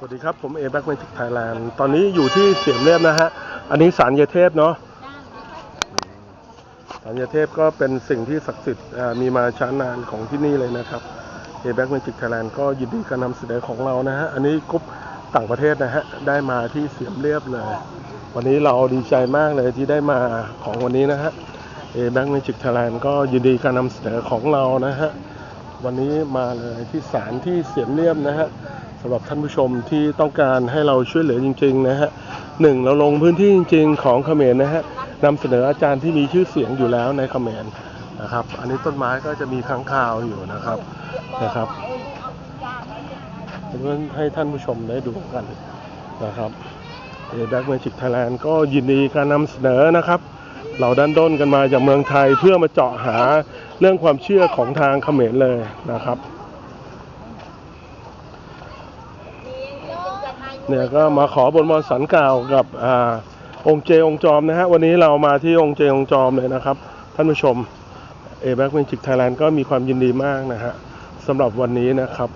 สวัสดีครับ ผมเอแบ็กเมจิกไทยแลนด์ตอนนี้อยู่ที่เสียมเรียบนะฮะ อันนี้สารเยเทพเนาะสารเยเทพก็เป็นสิ่งที่ศักดิ์สิทธิ์อ่ามีมาช้านานของที่นี่เลยนะครับเอแบ็กเมจิกไทยแลนด์ก็ยินดีการนำเสนอของเรานะฮะ อันนี้กรุ๊ปต่างประเทศนะฮะ ได้มาที่เสียมเรียบเลย วันนี้เราดีใจมากเลยที่ได้มาของวันนี้นะฮะเอแบ็กเมจิกไทยแลนด์ก็ยินดีการนำเสนอของเรานะฮะ วันนี้มาเลยที่ศาลที่เสียมเรียบนะฮะสำหรับท่านผู้ชมที่ต้องการให้เราช่วยเหลือจริง ๆ นะฮะหนึ่งเราลงพื้นที่จริง ๆ ของเขมรนะฮะนำเสนออาจารย์ที่มีชื่อเสียงอยู่แล้วในเขมรนะครับ อันนี้ต้นไม้ก็จะมีค้างคาวอยู่นะครับนะครับเพื่อให้ท่านผู้ชมได้ดูกันนะครับเอแบ็กเมจิกไทยแลนด์ก็ยินดีการนำเสนอนะครับ เราดันด้นกันมาจากเมืองไทยเพื่อมาเจาะหาเรื่องความเชื่อของทางเขมรเลยนะครับเนี่ยก็มาขอบนมอนสันกล่าวกับอาองค์เจองค์จอมนะฮะวันนี้เรามาที่องค์เจองค์จอมเลยนะครับ ท่านผู้ชมเอแบ็กเมจิกไทยแลนด์ก็มีความยินดีมากนะฮะสำหรับวันนี้นะครับ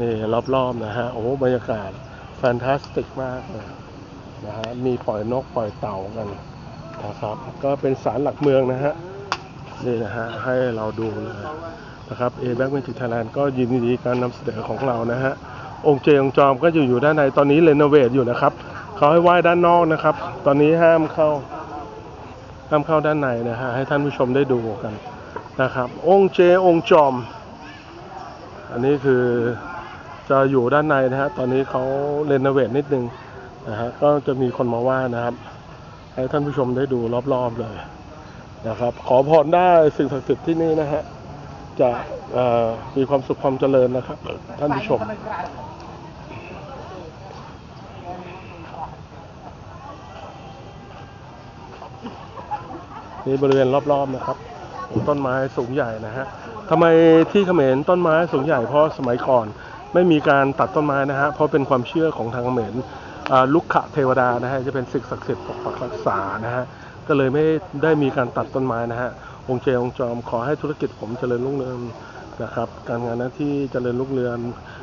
นี่รอบๆนะฮะโอ้บรรยากาศแฟนตาสติกมากเลยนะฮะมีปล่อยนกปล่อยเต่ากัน นะครับ ก็เป็นศาลหลักเมืองนะฮะนี่นะฮะให้เราดูเลยนะครับเอแบ็กเมจิกไทยแลนด์ก็ยินดีการนำเสนอของเรานะฮะองค์เจองจอมก็จะอยู่ด้านในตอนนี้เรโนเวทอยู่นะครับเขาให้ไหว้ด้านนอกนะครับ ตอนนี้ห้ามเข้าห้ามเข้าด้านในนะฮะให้ท่านผู้ชมได้ดูกันนะครับ องค์เจองค์จอม อันนี้คือจะอยู่ด้านในนะฮะตอนนี้เขาเรโนเวทนิดนึงนะฮะก็จะมีคนมาไหว้นะครับ ให้ท่านผู้ชมได้ดูรอบๆเลยนะครับ ขอพรได้สิ่งศักดิ์สิทธิ์ที่นี่นะฮะจะมีความสุขความเจริญนะครับ ท่านผู้ชมนี่บริเวณรอบๆนะครับต้นไม้สูงใหญ่นะฮะทำไมที่เขมรต้นไม้สูงใหญ่เพราะสมัยก่อน ไม่มีการตัดต้นไม้นะฮะเพราะเป็นความเชื่อของทางเขมร ลุกขะเทวดานะฮะจะเป็นสิ่งศักดิ์สิทธิ์ปกปักรักษานะฮะก็เลยไม่ได้มีการตัดต้นไม้นะฮะองค์เจองค์จอมขอให้ธุรกิจผมเจริญรุ่งเรืองนะครับการงานหน้าที่เจริญรุ่งเรือง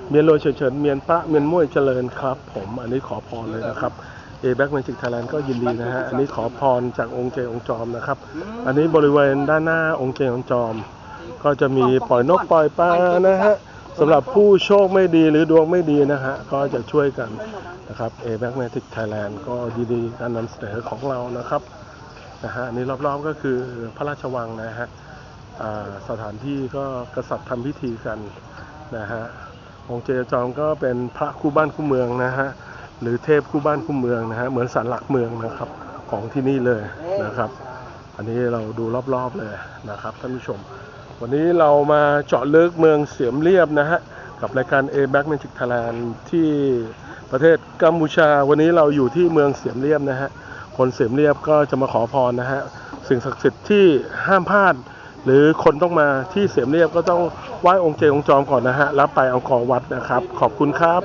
เมียนโรยเฉินๆเมียนปะเมียนม่วยเจริญครับ ผมอันนี้ขอพรเลยนะครับเอแบ็กเมจิกไทยแลนด์ก็ยินดีนะฮะอันนี้ขอพรจากองค์เจองค์จอมนะครับ อันนี้บริเวณด้านหน้าองค์เจองค์จอม ก็จะมีปล่อยนกปล่อยปลานะฮะ สำหรับผู้โชคไม่ดีหรือดวงไม่ดีนะฮะ ก็จะช่วยกันนะครับเอแบ็กเมจิกไทยแลนด์ก็ยินดีการนำเสนอของเรานะครับนะฮะอันนี้รอบๆก็คือพระราชวังนะฮะสถานที่ก็กษัตริย์ทำพิธีกันนะฮะองค์เจจอมก็เป็นพระคู่บ้านคู่เมืองนะฮะหรือเทพคู่บ้านคู่เมืองนะฮะเหมือนสันหลักเมืองนะครับของที่นี่เลยนะครับ อันนี้เราดูรอบๆเลยนะครับท่านผู้ชม วันนี้เรามาเจาะลึกเมืองเสียมเรียบนะฮะ กับรายการ A Back Magic Thailand ที่ประเทศกัมพูชา วันนี้เราอยู่ที่เมืองเสียมเรียบนะฮะ คนเสียมเรียบก็จะมาขอพรนะฮะ สิ่งศักดิ์สิทธิ์ที่ห้ามพลาด หรือคนต้องมาที่เสียมเรียบก็ต้องไหว้องค์เจองค์จอมก่อนนะฮะ แล้วไปเอาของวัดนะครับ ขอบคุณครับ